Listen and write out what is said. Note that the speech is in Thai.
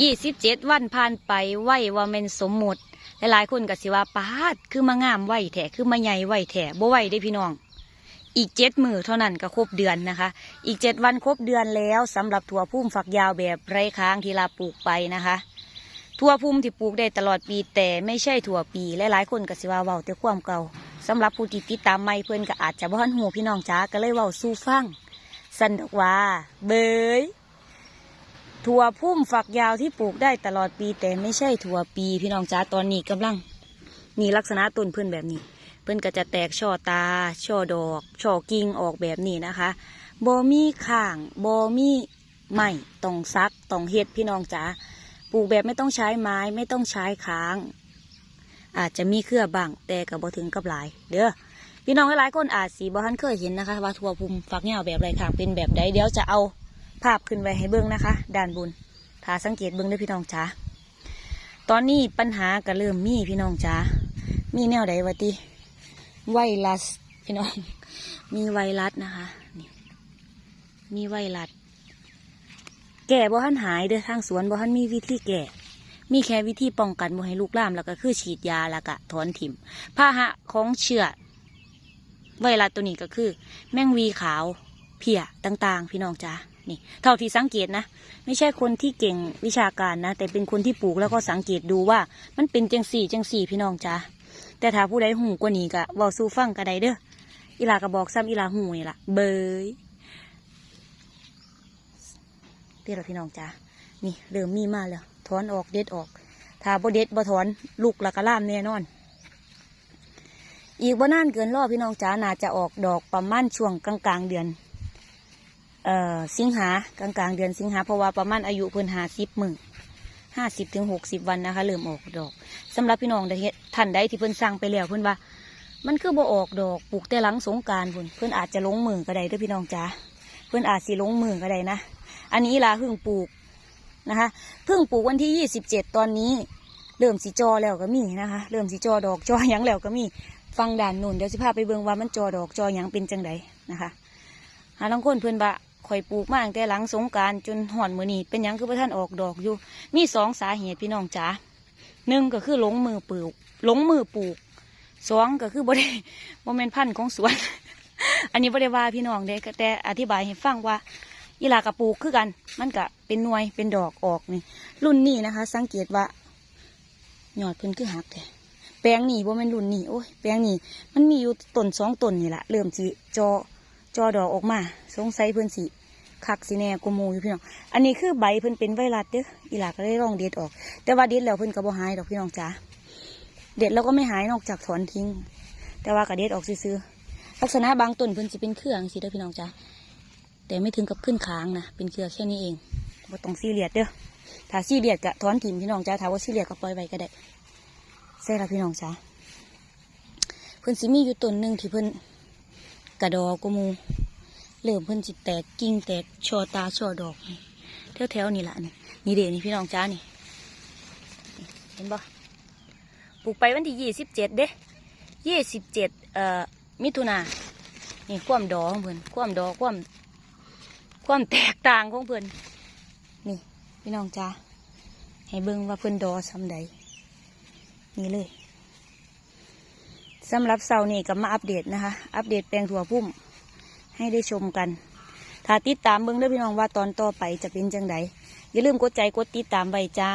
ยี่สิบเจ็ดวันผ่านไปไหวว่าแม่นสมมุติหลายๆคนก็สิว่าปาดคือมางามไหวแถคือมาใหญ่ไหวแถบ่ไหวได้พี่น้อง อีกเจ็ดมือเท่านั้นก็ครบเดือนนะคะ อีกเจ็ดวันครบเดือนแล้วสำหรับถั่วพุ่มฝักยาวแบบไร้ค้างที่ลาปลูกไปนะคะถั่วพุ่มที่ปลูกได้ตลอดปีแต่ไม่ใช่ถั่วปีหลายๆคนก็สิว่าเว้าแต่ความเก่าสำหรับผู้ที่ติดตามไม่เพิ่นก็อาจจะบ่ทันหูพี่น้องจ้าก็เลยเว้าสู่ฟังสันดอกว่าเบย ถั่วพุ่มฝักยาวที่ปลูกได้ตลอดปี แต่ไม่ใช่ถั่วปีพี่น้องจ้าตอนนี้กำลังมีลักษณะต้นเพื่อนแบบนี้ เพื่อนก็จะแตกช่อตา ช่อดอก ช่อกิ่งออกแบบนี้นะคะบอมีข่างบอมีไม้ต้องซักต้องเฮ็ดพี่น้องจ้าปลูกแบบไม่ต้องใช้ไม้ไม่ต้องใช้ค้าง อาจจะมีเครือบ้างแต่ก็บ่ถึงกับหลาย เด้อพี่น้องหลายคนอาจสีบ่ทันเคยเห็นนะคะ ว่าถั่วพุ่มฝักยาวแบบไรข้างเป็นแบบใดเดี๋ยวจะเอา ภาพขึ้นไว้ให้เบิ้งนะคะด้านบนถ้าสังเกตเบิ้งด้วยพี่น้องจ๋าตอนนี้ปัญหาก็เริ่มมีพี่น้องจ๋ามีแนวใดวะติไวรัสพี่น้อง มีไวรัสนะคะนี่มีไวรัสแก่บ่ทันหายเด้อทางสวนบ่ทันมีวิธีแก่มีแค่วิธีป้องกันบ่ให้ลูกล่ามแล้วก็คือฉีดยาแล้วก็ถอนถิ่มพาหะของเชื้อไวรัสตัวนี้ก็คือ แมงวีขาวเพียต่างๆ พี่น้องจ้า นี่ เท่าที่สังเกตนะ ไม่ใช่คนที่เก่งวิชาการนะ แต่เป็นคนที่ปลูกแล้วก็สังเกตดูว่า มันเป็นจังสี่จังสี่พี่น้องจ้าแต่ถ้าผู้ใดหูกว่านี้ก็เว้าสู้ฟังก็ได้เด้ออีลาก็บอกซ้ำอีลาหูนี่ล่ะ เบยเตี้ยละพี่น้องจ้านี่เริ่มมีมาแล้วถอนออกเด็ดออก ถ้าบ่เด็ดบ่ถอนลูกละกะล่ามแน่นอน อีกบ่นานเกินรอพี่น้องจ้าน่าจะออกดอกประมาณช่วงกลางๆเดือน เอ่อสิงหากลางกลางเดือนสิงหาเพราะว่าประมาณอายุเพิ่นหาสิบมือห้าสิบถึงหกสิบวันนะคะเริ่มออกดอกสำหรับพี่น้องท่านใดที่เพิ่นสั่งไปแล้วเพิ่นว่า มันคือบ่ออกดอกปลูกแต่หลังสงการเพุ่นเพิ่นอาจจะลงมือก็ได้ด้วยพี่น้องจ้าเพิ่นอาจสิลงมือก็ได้นะอันนี้ลาเพิ่งปลูกนะคะเพิ่งปลูกวันที่ยี่สิบเจ็ดตอนนี้เริ่มสีจอแล้วก็มีนะคะ เริ่มสีจอดอกจอหยังแล้วก็มีฟังด่านนู่นเดี๋ยวสิพาไปเบิ่งว่ามันจอดอกจอหยังเป็นจังไดนะคะหาลังคนเพื่อนบะ ข่อยปลูกมาตั้งแต่หลังสงการจนห่อนมือนีเป็นยังคือพระท่านออกดอกอยู่ มีสองสาเหตุพี่น้องจ๋าหนึ่งก็คือหลงมือปลูกหลงมือปลูกสองก็คือบ่ได้โมเมนพันธุ์ของสวน อันนี้บ่ได้ว่าพี่น้องเด้แต่อธิบายให้ฟังว่าอีลากระปลูกคือกัน มันก็เป็นหน่วยเป็นดอกออกนี่รุ่นนี้นะคะ สังเกตว่าหยอดเพิ่นคือหักแท้แปลงนี่บ่แม่นรุ่นนี้โอ้ยแปลงนี่มันมีอยู่ต้นสองต้นนี่แหละเริ่มสิจอ จอดอกออกมา สงสัยเพิ่นสิคักสิแน่กูมูอยู่พี่น้อง อันนี้คือใบเพิ่นเป็นไวรัสเด้ออีหลาก็ได้ลองเด็ดออก แต่ว่าเด็ดแล้วเพิ่นก็บ่หายดอกพี่น้องจ๋าเด็ดแล้วก็ไม่หายนอกจากถอนทิ้ง แต่ว่าก็เด็ดออกซื่อๆลักษณะบางต้นเพิ่นสิเป็นเครือจังซี่เด้อพี่น้องจ๋าแต่ไม่ถึงกับขึ้นค้างนะเป็นเครือแค่นี้เองบ่ต้องซีเรียสเด้อถ้าซีเรียสก็ถอนถิ่มพี่น้องจ๋าถ้าว่าซีเรียสก็ปล่อยไว้ก็ได้ใช่ละพี่น้องจ๋าเพิ่นสิมีอยู่ต้นหนึ่งที่เพิ่น กระดอกกูมูเริ่มเพิ่นจิตแตกกิ่งแตกช่อตาช่อดอกแถวแถวๆนี่แหละนี่นี่เดี๋ยวนี่พี่น้องจ้านี่ เห็นบ่ปลูกไปวันที่ยี่สิบเจ็ดเด้ยี่สิบเจ็ดเอ่อมิถุนานี่ความดอกของเพิ่นความดอกความความแตกต่างของเพิ่นนี่พี่น้องจ้าให้เบิ่งว่าเพิ่นดอซำใดนี่เลย สำหรับเสาร์นี้ก็มาอัปเดตนะคะ อัปเดตแปลงถั่วพุ่มให้ได้ชมกัน ถ้าติดตามเบิ้งเด้อพี่น้องว่าตอนต่อไปจะเป็นจังไดอย่าลืมกดใจกดติดตามไว้จ้า